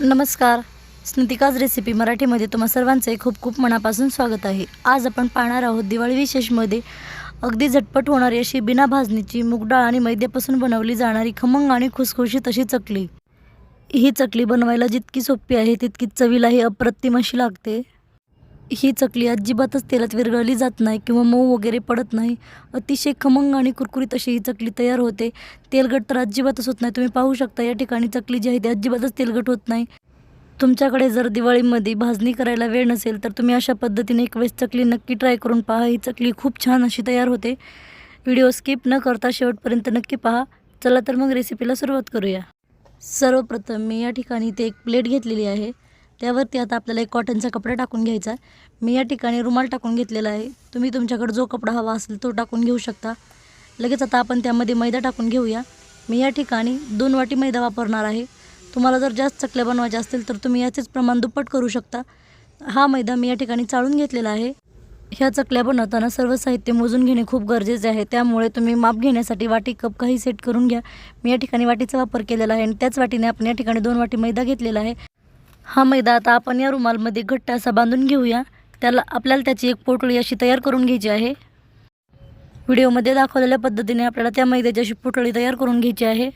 नमस्कार. स्नितिकाज रेसिपी मराठीमध्ये तुम्हा सर्वांचे खूप खूप मनापासून स्वागत आहे. आज आपण पाहणार आहोत दिवाळी विशेषमध्ये अगदी झटपट होणारी अशी बिना भाजणीची मूगडाळ आणि मैद्यापासून बनवली जाणारी खमंग आणि खुसखुशीत अशी चकली. ही चकली बनवायला जितकी सोपी आहे तितकीच चवीलाही अप्रतिम अशी लागते. ही चकली अजिबातच तेलात विरघळली जात नाही किंवा मऊ वगैरे पडत नाही. अतिशय खमंग आणि कुरकुरीत अशी ही चकली तयार होते. तेलगट तर अजिबातच होत नाही. तुम्ही पाहू शकता या ठिकाणी चकली जी आहे ती अजिबातच तेलगट होत नाही. तुमच्याकडे जर दिवाळीमध्ये भाजणी करायला वेळ नसेल तर तुम्ही अशा पद्धतीने एक वेळेस चकली नक्की ट्राय करून पहा. ही चकली खूप छान अशी तयार होते. व्हिडिओ स्किप न करता शेवटपर्यंत नक्की पहा. चला तर मग रेसिपीला सुरुवात करूया. सर्वप्रथम मी या ठिकाणी ते एक प्लेट घेतलेली आहे. त्यावरती आता आपल्याला एक कॉटनचा कपडा टाकून घ्यायचा आहे. मी या ठिकाणी रुमाल टाकून घेतलेला आहे. तुम्ही तुमच्याकडे जो कपडा हवा असेल तो टाकून घेऊ शकता. लगेच आता आपण त्यामध्ये मैदा टाकून घेऊया. मी या ठिकाणी दोन वाटी मैदा वापरणार आहे. तुम्हाला जर जास्त चकल्या बनवायच्या असतील तर तुम्ही याचेच प्रमाण दुप्पट करू शकता. हा मैदा मी या ठिकाणी चाळून घेतलेला आहे. ह्या चकल्या बनवताना सर्व साहित्य मोजून घेणे खूप गरजेचे आहे. त्यामुळे तुम्ही माप घेण्यासाठी वाटी कप काही सेट करून घ्या. मी या ठिकाणी वाटीचा वापर केलेला आहे आणि त्याच वाटीने आपण या ठिकाणी दोन वाटी मैदा घेतलेला आहे. हा मैदा आता आपण या रुमालमध्ये घट्ट असा बांधून घेऊया. त्याला आपल्याला त्याची एक पोटळी अशी तयार करून घ्यायची आहे. व्हिडिओमध्ये दाखवलेल्या पद्धतीने आपल्याला त्या मैद्याची अशी पोटळी तयार करून घ्यायची आहे.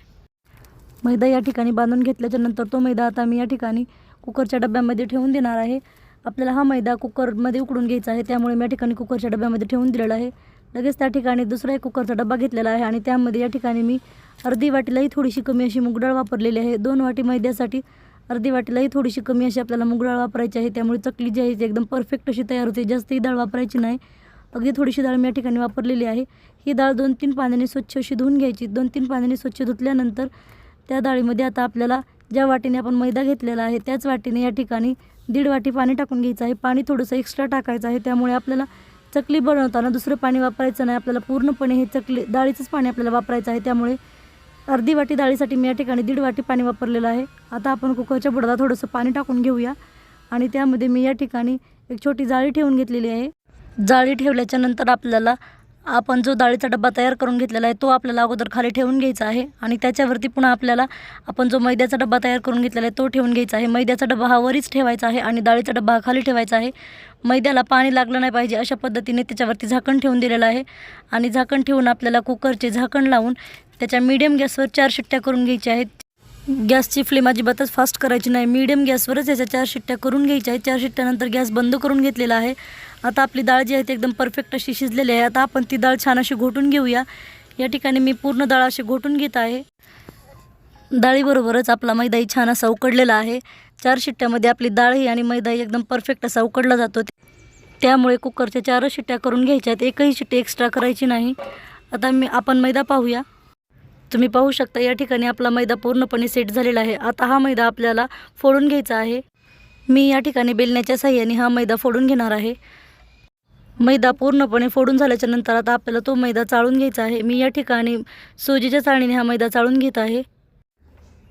मैदा या ठिकाणी बांधून घेतल्याच्या नंतर तो मैदा आता मी या ठिकाणी कुकरच्या डब्यामध्ये ठेवून देणार आहे. आपल्याला हा मैदा कुकरमध्ये उकडून घ्यायचा आहे त्यामुळे मी या ठिकाणी कुकरच्या डब्यामध्ये ठेवून दिलेला आहे. लगेच त्या ठिकाणी दुसरा एक कुकरचा डबा घेतलेला आहे आणि त्यामध्ये या ठिकाणी मी अर्धी वाटीलाही थोडीशी कमी अशी मुगडाळ वापरलेली आहे. दोन वाटी मैद्यासाठी अर्धी वाटीलाही थोडीशी कमी अशी आपल्याला मुगडाळ वापरायची आहे. त्यामुळे चकली जी आहे ती एकदम परफेक्ट अशी तयार होते. जास्तही डाळ वापरायची नाही. अगदी थोडीशी डाळ मी या ठिकाणी वापरलेली आहे. ही डाळ दोन तीन पाण्याने स्वच्छ अशी धुवून घ्यायची. दोन तीन पाण्याने स्वच्छ धुतल्यानंतर त्या डाळीमध्ये आता आपल्याला ज्या वाटीने आपण मैदा घेतलेला आहे त्याच वाटीने या ठिकाणी दीड वाटी पाणी टाकून घ्यायचं आहे. पाणी थोडंसं एक्स्ट्रा टाकायचं आहे. त्यामुळे आपल्याला चकली बनवताना दुसरं पाणी वापरायचं नाही. आपल्याला पूर्णपणे हे चकली डाळीचंच पाणी आपल्याला वापरायचं आहे. त्यामुळे अर्धी वाटी डाळीसाठी मी या ठिकाणी दीड वाटी पाणी वापरलेलं आहे. आता आपण कुकरच्या बुडाला थोडंसं पाणी टाकून घेऊया. आणि त्यामध्ये मी या ठिकाणी एक छोटी जाळी ठेवून घेतलेली आहे. जाळी ठेवल्याच्या नंतर आपल्याला आपण जो डाळीचा डब्बा तयार करून घेतलेला आहे तो आपल्याला अगोदर खाली ठेवून घ्यायचा आहे आणि त्याच्यावरती पुन्हा आपल्याला आपण जो मैद्याचा डब्बा तयार करून घेतलेला आहे तो ठेवून घ्यायचा आहे. मैद्याचा डबा हा वरीच ठेवायचा आहे आणि डाळीचा डब्बा हा खाली ठेवायचा आहे. मैद्याला पाणी लागलं नाही पाहिजे अशा पद्धतीने त्याच्यावरती झाकण ठेवून दिलेलं आहे आणि झाकण ठेवून आपल्याला कुकरचे झाकण लावून त्याच्या मीडियम गॅसवर चार शिट्ट्या करून घ्यायच्या आहेत. गॅसची फ्लेम अजिबातच फास्ट करायची नाही. मीडियम गॅसवरच याच्या चार शिट्ट्या करून घ्यायच्या आहेत. चार शिट्ट्यानंतर गॅस बंद करून घेतलेला आहे. आता आपली डाळ जी आहे ती एकदम परफेक्ट अशी शिजलेली आहे. आता आपण ती डाळ छान अशी घोटून घेऊया. या ठिकाणी मी पूर्ण डाळ अशी घोटून घेत आहे. डाळीबरोबरच आपला मैदाही छान असा उकडलेला आहे. चार शिट्ट्यामध्ये आपली डाळही आणि मैदाही एकदम परफेक्ट असा उकडला जातो. त्यामुळे कुकरच्या चारच शिट्ट्या करून घ्यायच्या आहेत एकही शिट्टी एक्स्ट्रा करायची नाही. आता मी आपण मैदा पाहूया. तुम्ही पाहू शकता या ठिकाणी आपला मैदा पूर्णपणे सेट झालेला आहे. आता हा मैदा आपल्याला फोडून घ्यायचा आहे. मी या ठिकाणी बेलण्याच्या साह्याने हा मैदा फोडून घेणार आहे. मैदा पूर्णपणे फोडून झाल्याच्यानंतर आता आपल्याला तो मैदा चाळून घ्यायचा आहे. मी या ठिकाणी सोजीच्या चाळणीने हा मैदा चाळून घेत आहे.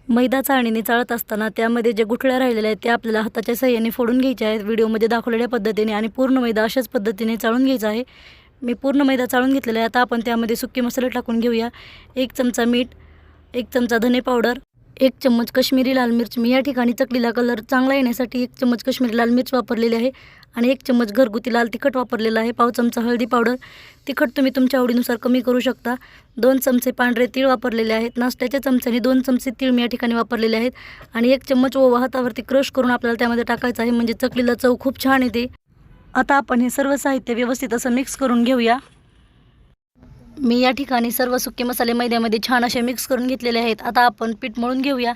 मैदा चाळणीने चाळत असताना त्यामध्ये जे गुठळ्या राहिलेल्या आहेत त्या आपल्याला हाताच्या सहाय्याने फोडून घ्यायच्या आहेत. व्हिडिओमध्ये दाखवलेल्या पद्धतीने आणि पूर्ण मैदा अशाच पद्धतीने चाळून घ्यायचा आहे. मी पूर्ण मैदा चाळून घेतलेला आहे. आता आपण त्यामध्ये सुके मसाले टाकून घेऊया. एक चमचा मीठ एक चमचा धने पावडर एक चम्मच कश्मीरी लाल मिर्च. मी या ठिकाणी चकलीला कलर चांगला येण्यासाठी एक चम्मच कश्मीरी लाल मिर्च वापरलेली आहे आणि एक चम्मच घरगुती लाल तिखट वापरलेलं आहे. पाव चमचा हळदी पावडर. तिखट तुम्ही तुमच्या आवडीनुसार कमी करू शकता. दोन चमचे पांढरे तीळ वापरलेले आहेत. नाश्त्याच्या चमच्याने दोन चमचे तीळ मी या ठिकाणी वापरलेले आहेत. आणि एक चम्मच ओवा हातावरती क्रश करून आपल्याला त्यामध्ये टाकायचं आहे. म्हणजे चकलीला चव खूप छान येते. आता आपण हे सर्व साहित्य व्यवस्थित असं मिक्स करून घेऊया. मी या ठिकाणी सर्व सुके मसाले मैद्यामध्ये छान असे मिक्स करून घेतलेले आहेत. आता आपण पीठ मळून घेऊया.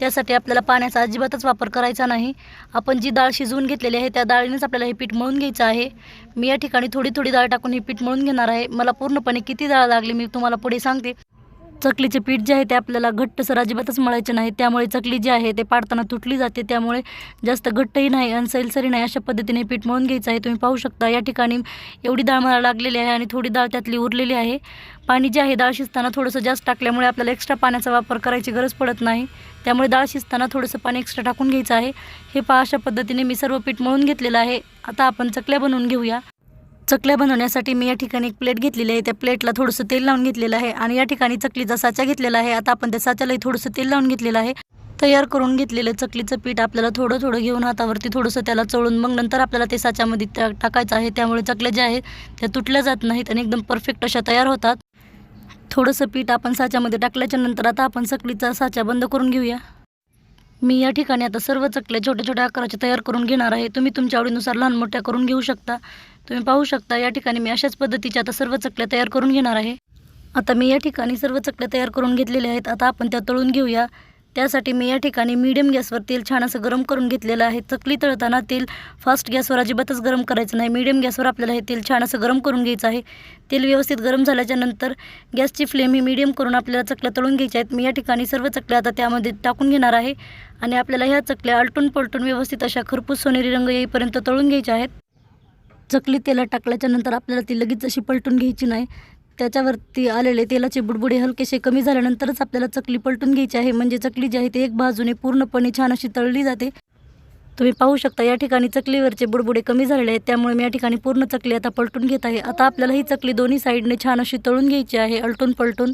त्यासाठी आपल्याला पाण्याचा अजिबातच वापर करायचा नाही. आपण जी डाळ शिजवून घेतलेली आहे त्या डाळीनेच आपल्याला हे पीठ मळून घ्यायचं आहे. मी या ठिकाणी थोडी थोडी डाळ टाकून हे पीठ मळून घेणार आहे. मला पूर्णपणे किती डाळ लागली मी तुम्हाला पुढे सांगते. चकलीचे पीठ जे आहे ते आपल्याला घट्टसर अजिबातच मळायचे नाही. त्यामुळे चकली जी आहे ते पाडताना तुटली जाते. त्यामुळे जास्त घट्टही नाही आणि सैलसरी नाही अशा पद्धतीने पीठ मळून घ्यायचं आहे. तुम्ही पाहू शकता या ठिकाणी एवढी डाळ मला लागलेली आहे आणि थोडी डाळ त्यातली उरलेली आहे. पाणी जे आहे डाळ शिजताना थोडंसं जास्त टाकल्यामुळे आपल्याला एक्स्ट्रा पाण्याचा वापर करायची गरज पडत नाही. त्यामुळे डाळ शिजताना थोडंसं पाणी एक्स्ट्रा टाकून घ्यायचं आहे. हे पहा अशा पद्धतीने मी सर्व पीठ मळून घेतलेलं आहे. आता आपण चकल्या बनवून घेऊया. चकल्या बनवण्यासाठी मी या ठिकाणी एक प्लेट घेतलेली आहे. त्या प्लेटला थोडंसं तेल लावून घेतलेलं आहे आणि या ठिकाणी चकलीचा साचा घेतलेला आहे. आता आपण त्या साच्यालाही थोडंसं तेल लावून घेतलेलं आहे. तयार करून घेतलेलं चकलीचं पीठ आपल्याला थोडं थोडं घेऊन हातावरती थोडंसं त्याला चळून मग नंतर आपल्याला ते साच्यामध्ये त्या टाकायचं आहे. त्यामुळे चकल्या ज्या आहेत त्या तुटल्या जात नाहीत आणि एकदम परफेक्ट अशा तयार होतात. थोडंसं पीठ आपण साच्यामध्ये टाकल्याच्या नंतर आता आपण चकलीचा साचा बंद करून घेऊया. मी या ठिकाणी आता सर्व चकल्या छोट्या छोट्या आकाराच्या तयार करून घेणार आहे. तुम्ही तुमच्या आवडीनुसार लहान मोठ्या करून घेऊ शकता. तुम्ही पाहू शकता या ठिकाणी मी अशाच पद्धतीच्या आता सर्व चकल्या तयार करून घेणार आहे. आता मी या ठिकाणी सर्व चकल्या तयार करून घेतलेल्या आहेत. आता आपण त्या तळून घेऊया. त्यासाठी मी या ठिकाणी मीडियम गॅसवर तेल छान असं गरम करून घेतलेलं आहे. चकली तळताना तेल फास्ट गॅसवर अजिबातच गरम करायचं नाही. मीडियम गॅसवर आपल्याला हे तेल छान असं गरम करून घ्यायचं आहे. तेल व्यवस्थित गरम झाल्याच्यानंतर गॅसची फ्लेम ही मीडियम करून आपल्याला चकल्या तळून घ्यायच्या आहेत. मी या ठिकाणी सर्व चकल्या आता त्यामध्ये टाकून घेणार आहे. आणि आपल्याला ह्या चकल्या आलटून पलटून व्यवस्थित अशा खरपूस सोनेरी रंग येईपर्यंत तळून घ्यायच्या आहेत. चकली तेलात टाकल्याच्या नंतर आपल्याला ती लगेच अशी पलटून घ्यायची नाही. त्याच्यावरती आलेले तेलाचे बुडबुडे हलकेसे कमी झाल्यानंतरच आपल्याला चकली पलटून घ्यायची आहे. म्हणजे चकली जी आहे ती एक बाजूने पूर्णपणे छान अशी तळली जाते. तुम्ही पाहू शकता या ठिकाणी चकलीवरचे बुडबुडे कमी झालेले आहेत. त्यामुळे मी या ठिकाणी पूर्ण चकली आता पलटून घेत आहे. आता आपल्याला ही चकली दोन्ही साईडने छान अशी तळून घ्यायची आहे. अलटून पलटून.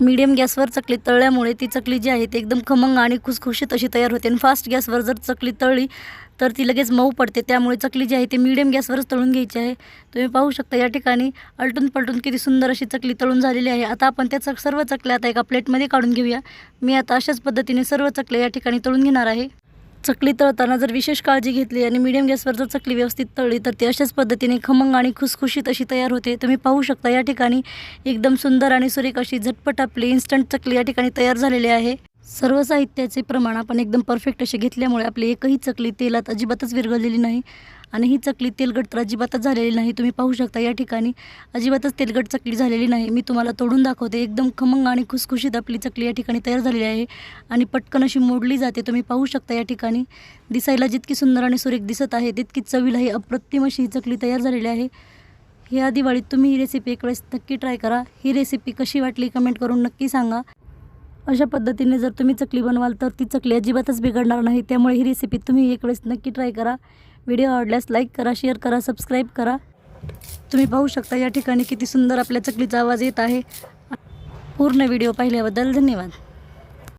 मीडियम गॅसवर चकली तळल्यामुळे ती चकली जी आहे ती एकदम खमंग आणि खुसखुशीत अशी तयार होते. आणि फास्ट गॅसवर जर चकली तळली तर ती लगेच मऊ पडते. त्यामुळे चकली जी आहे ती मीडियम गॅसवरच तळून घ्यायची आहे. तुम्ही पाहू शकता या ठिकाणी अलटून पलटून किती सुंदर अशी चकली तळून झालेली आहे. आता आपण त्या चक सर्व चकल्या आता एका प्लेटमध्ये काढून घेऊया. मी आता अशाच पद्धतीने सर्व चकल्या या ठिकाणी तळून घेणार आहे. चकली तळताना जर विशेष काळजी घेतली आणि मीडियम गॅसवर जर चकली व्यवस्थित तळली तर ती अशाच पद्धतीने खमंग आणि खुसखुशीत अशी तयार होते. तुम्ही पाहू शकता या ठिकाणी एकदम सुंदर आणि सुरेख अशी झटपट आपली इन्स्टंट चकली या ठिकाणी तयार झालेली आहे. सर्व साहित्याचे प्रमाण आपण एकदम परफेक्ट असे घेतल्यामुळे आपली एकही चकली तेलात अजिबातच विरघळलेली नाही. आणि ही चकली तेलगट तर अजिबातच झालेली नाही. तुम्ही पाहू शकता या ठिकाणी अजिबातच तेलगट चकली झालेली नाही. मी तुम्हाला तोडून दाखवते. एकदम खमंग आणि खुसखुशीत आपली चकली या ठिकाणी तयार झालेली आहे. आणि पटकन अशी मोडली जाते. तुम्ही पाहू शकता या ठिकाणी दिसायला जितकी सुंदर आणि सुरेख दिसत आहे तितकी चवीला ही अप्रतिम अशी ही चकली तयार झालेली आहे. ह्या दिवाळीत तुम्ही ही रेसिपी एक वेळेस नक्की ट्राय करा. ही रेसिपी कशी वाटली कमेंट करून नक्की सांगा. अशा पद्धतीने जर तुम्ही चकली बनवाल तर ती चकली अजिबातच बिघडणार नाही. त्यामुळे ही रेसिपी तुम्ही एक वेळेस नक्की ट्राय करा. व्हिडिओ आवडल्यास लाईक करा शेअर करा सबस्क्राईब करा. तुम्ही पाहू शकता या ठिकाणी किती सुंदर आपल्या चकलीचा आवाज येत आहे. पूर्ण व्हिडिओ पाहिल्याबद्दल धन्यवाद.